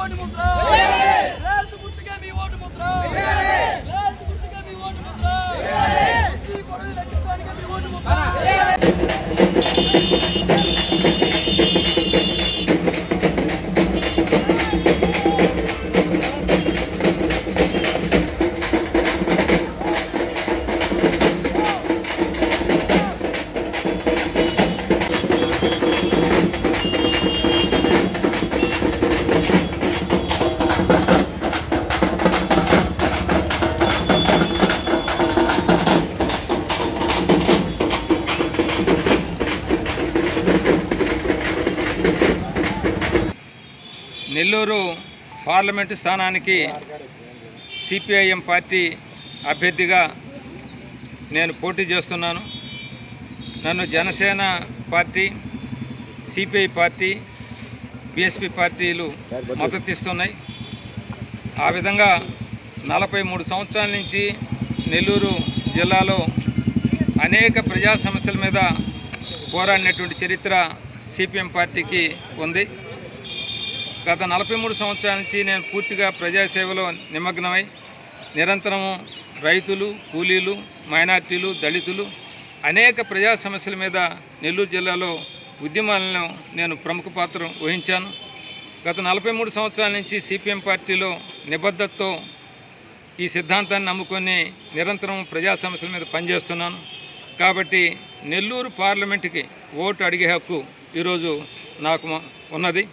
Ônibus, não! Nellore parliament స్థానానికి CPIM party అభ్యర్థిగా నేను పోటీ చేస్తున్నాను. నన్ను Janasena party CPI party BSP పార్టీలు మద్దతిస్తున్నాయి ఆ విధంగా నలభై మూడు సంవత్సరాల నుంచి నెల్లూరు జిల్లాలో అనేక ప్రజా సమస్యల మీద పోరాడినటువంటి చరిత్ర సిపిఎం పార్టీకి ఉంది. గత నలభై మూడు సంవత్సరాల నుంచి నేను పూర్తిగా ప్రజాసేవలో నిమగ్నమై నిరంతరము రైతులు కూలీలు మైనార్టీలు దళితులు అనేక ప్రజా సమస్యల మీద నెల్లూరు జిల్లాలో ఉద్యమాలను నేను ప్రముఖ పాత్ర వహించాను. గత నలభై మూడు సంవత్సరాల నుంచి సిపిఎం పార్టీలో నిబద్ధతతో ఈ సిద్ధాంతాన్ని నమ్ముకొని నిరంతరం ప్రజా సమస్యల మీద పనిచేస్తున్నాను. కాబట్టి నెల్లూరు పార్లమెంటుకి ఓటు అడిగే హక్కు ఈరోజు నాకు మ- ఉన్నది.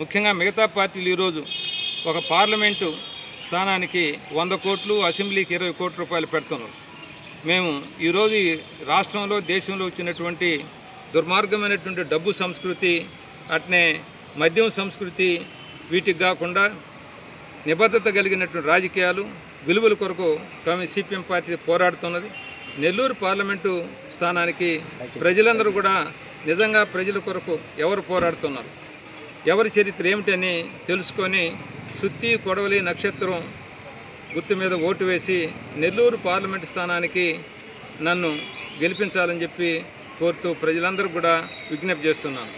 ముఖ్యంగా మిగతా పార్టీలు ఈరోజు ఒక పార్లమెంటు స్థానానికి వంద కోట్లు అసెంబ్లీకి ఇరవై కోట్ల రూపాయలు పెడుతున్నారు. మేము ఈరోజు రాష్ట్రంలో దేశంలో వచ్చినటువంటి దుర్మార్గమైనటువంటి డబ్బు సంస్కృతి అట్నే మద్యం సంస్కృతి వీటికి కాకుండా నిబద్ధత కలిగినటువంటి రాజకీయాలు విలువల కొరకు తమ సిపిఎం పార్టీ పోరాడుతున్నది. నెల్లూరు పార్లమెంటు స్థానానికి ప్రజలందరూ కూడా నిజంగా ప్రజల కొరకు ఎవరు పోరాడుతున్నారు? ఎవరి చరిత్ర ఏమిటని తెలుసుకొని సుత్తి కొడవలి నక్షత్రం గుర్తు మీద ఓటు వేసి నెల్లూరు పార్లమెంటు స్థానానికి నన్ను గెలిపించాలని చెప్పి కోరుతూ ప్రజలందరూ కూడా విజ్ఞప్తి చేస్తున్నాను.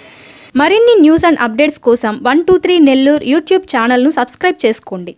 మరిన్ని న్యూస్ అండ్ అప్డేట్స్ కోసం one two three Nellore YouTube ఛానల్ను సబ్స్క్రైబ్ చేసుకోండి.